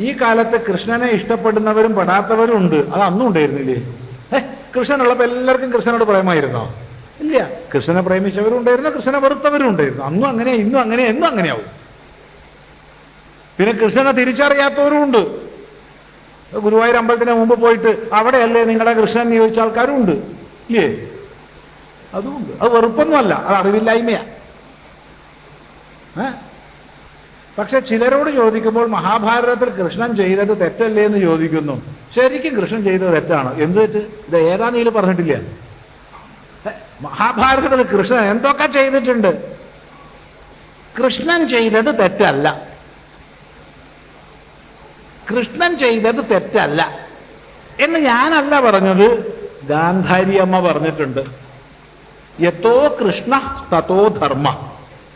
ഈ കാലത്ത് കൃഷ്ണനെ ഇഷ്ടപ്പെടുന്നവരും പെടാത്തവരും ഉണ്ട്. അത് അന്നും ഉണ്ടായിരുന്നില്ലേ? കൃഷ്ണനുള്ളപ്പോൾ എല്ലാവർക്കും കൃഷ്ണനോട് പ്രേമായിരുന്നോ? ഇല്ല. കൃഷ്ണനെ പ്രേമിച്ചവരും ഉണ്ടായിരുന്നു? കൃഷ്ണനെ വെറുത്തവരും ഉണ്ടായിരുന്നു? അന്നും അങ്ങനെ ഇന്നും അങ്ങനെ എന്നും അങ്ങനെയാവും. പിന്നെ കൃഷ്ണനെ തിരിച്ചറിയാത്തവരും ഉണ്ട്. ഗുരുവായൂർ അമ്പലത്തിന് മുമ്പ് പോയിട്ട് അവിടെയല്ലേ നിങ്ങളുടെ കൃഷ്ണൻ ചോദിച്ച ആൾക്കാരും ഉണ്ട്. ഇല്ലേ? അതുമുണ്ട് അത് വെറുപ്പൊന്നുമല്ല. അത് അറിവില്ലായ്മയാ. ഏ? പക്ഷെ ചിലരോട് ചോദിക്കുമ്പോൾ മഹാഭാരതത്തിൽ കൃഷ്ണൻ ചെയ്തത് തെറ്റല്ലേ എന്ന് ചോദിക്കുന്നു. ശരിക്കും കൃഷ്ണൻ ചെയ്തത് തെറ്റാണ്? എന്ത് തെറ്റ്? ഇത് ഏതാ നീൽ പറഞ്ഞിട്ടില്ല. മഹാഭാരതത്തിൽ കൃഷ്ണൻ എന്തൊക്കെ ചെയ്തിട്ടുണ്ട്? കൃഷ്ണൻ ചെയ്തത് തെറ്റല്ല. കൃഷ്ണൻ ചെയ്തത് തെറ്റല്ല. എന്ന് ഞാനല്ല പറഞ്ഞത് ഗാന്ധാരി അമ്മ പറഞ്ഞിട്ടുണ്ട്. യഥോ കൃഷ്ണ തതോ ധർമ്മ.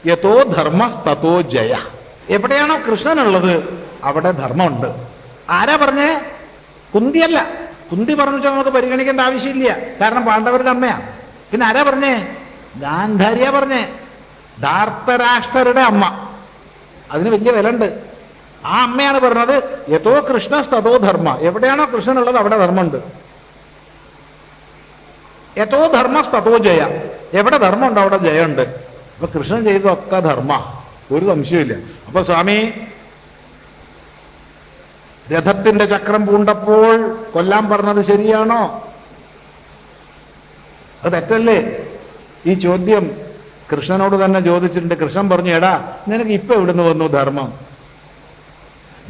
യഥോ ധർമ്മ തതോ ജയ. എവിടെയാണോ കൃഷ്ണനുള്ളത് അവിടെ ധർമ്മമുണ്ട്. ആരാ പറഞ്ഞേ? കുന്തിയല്ല. കുന്തി പറഞ്ഞു വെച്ചാൽ നമുക്ക് പരിഗണിക്കേണ്ട ആവശ്യമില്ല. കാരണം പാണ്ഡവരുടെ അമ്മയാ. പിന്നെ ആരാ പറഞ്ഞേ? ഗാന്ധാരിയ പറഞ്ഞേ. ധാർത്തരാഷ്ട്രരുടെ അമ്മ. അതിന് വലിയ വില ഉണ്ട് ആ അമ്മയാണ് പറഞ്ഞത് യഥോ കൃഷ്ണ തഥോ ധർമ്മ. എവിടെയാണോ കൃഷ്ണൻ ഉള്ളത് അവിടെ ധർമ്മമുണ്ട്. യഥോ ധർമ്മ തഥോ ജയ. എവിടെ ധർമ്മമുണ്ടോ അവിടെ ജയമുണ്ട്. അപ്പൊ കൃഷ്ണൻ ചെയ്തതൊക്കെ ധർമ്മ. ഒരു സംശയമില്ല അപ്പൊ സ്വാമി രഥത്തിന്റെ ചക്രം പൂണ്ടപ്പോൾ കൊല്ലാൻ പറഞ്ഞത് ശരിയാണോ? അത് തെറ്റല്ലേ? ഈ ചോദ്യം കൃഷ്ണനോട് തന്നെ ചോദിച്ചിട്ടുണ്ട്. കൃഷ്ണൻ പറഞ്ഞു എടാ നിനക്ക് ഇപ്പൊ എവിടുന്ന് വന്നു ധർമ്മം?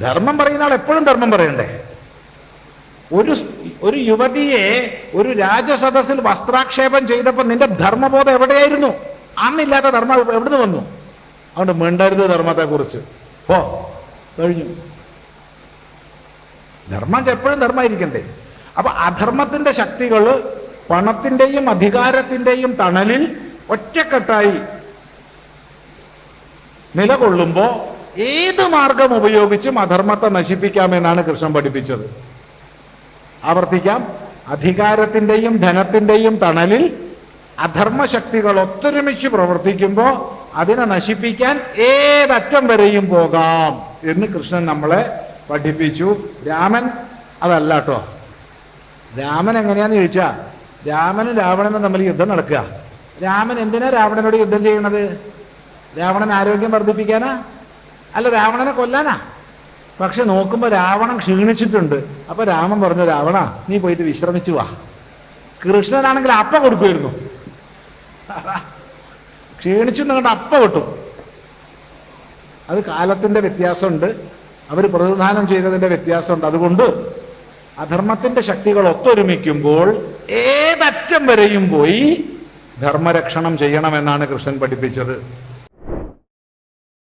ധർമ്മം പറയുന്ന ആൾ എപ്പോഴും ധർമ്മം പറയണ്ടേ? ഒരു ഒരു യുവതിയെ ഒരു രാജസദസ്സിൽ വസ്ത്രാക്ഷേപം ചെയ്തപ്പോൾ നിന്റെ ധർമ്മബോധം എവിടെയായിരുന്നു? അന്നില്ലാത്ത ധർമ്മം എവിടുന്ന് വന്നു? അതുകൊണ്ട് മിണ്ടരുത് ധർമ്മത്തെക്കുറിച്ച്. ഓ കഴിഞ്ഞു. ധർമ്മം എപ്പോഴും ധർമ്മമായിരിക്കണ്ടേ? അപ്പൊ അധർമ്മത്തിന്റെ ശക്തികൾ പണത്തിന്റെയും അധികാരത്തിന്റെയും തണലിൽ ഒറ്റക്കെട്ടായി നിലകൊള്ളുമ്പോ ഏത് മാർഗം ഉപയോഗിച്ചും അധർമ്മത്തെ നശിപ്പിക്കാമെന്നാണ് കൃഷ്ണൻ പഠിപ്പിച്ചത്. ആവർത്തിക്കാം. അധികാരത്തിന്റെയും ധനത്തിന്റെയും തണലിൽ അധർമ്മശക്തികൾ ഒത്തൊരുമിച്ച് പ്രവർത്തിക്കുമ്പോൾ അതിനെ നശിപ്പിക്കാൻ ഏതറ്റം വരെയും പോകാം എന്ന് കൃഷ്ണൻ നമ്മളെ പഠിപ്പിച്ചു. രാമൻ അതല്ല കേട്ടോ രാമൻ എങ്ങനെയാന്ന് ചോദിച്ചാ രാമനും രാവണനും തമ്മിൽ യുദ്ധം നടക്കുക. രാമൻ എന്തിനാ രാവണനോട് യുദ്ധം ചെയ്യണത്? രാവണൻ ആരോഗ്യം വർദ്ധിപ്പിക്കാനാ? അല്ല രാവണനെ കൊല്ലാനാ? പക്ഷെ നോക്കുമ്പോൾ രാവണൻ ക്ഷീണിച്ചിട്ടുണ്ട്. അപ്പൊ രാമൻ പറഞ്ഞു രാവണ നീ പോയിട്ട് വിശ്രമിച്ചു വാ. കൃഷ്ണനാണെങ്കിൽ അപ്പ കൊടുക്കുമായിരുന്നു ക്ഷീണിച്ചു നിങ്ങളുടെ അപ്പ കിട്ടും അത് കാലത്തിന്റെ വ്യത്യാസമുണ്ട്. അവർ പ്രതിദാനം ചെയ്തതിന്റെ വ്യത്യാസമുണ്ട്. അതുകൊണ്ട് അധർമ്മത്തിന്റെ ശക്തികൾ ഒത്തൊരുമിക്കുമ്പോൾ ഏതറ്റം വരെയും പോയി ധർമ്മരക്ഷണം ചെയ്യണമെന്നാണ് കൃഷ്ണൻ പഠിപ്പിച്ചത്.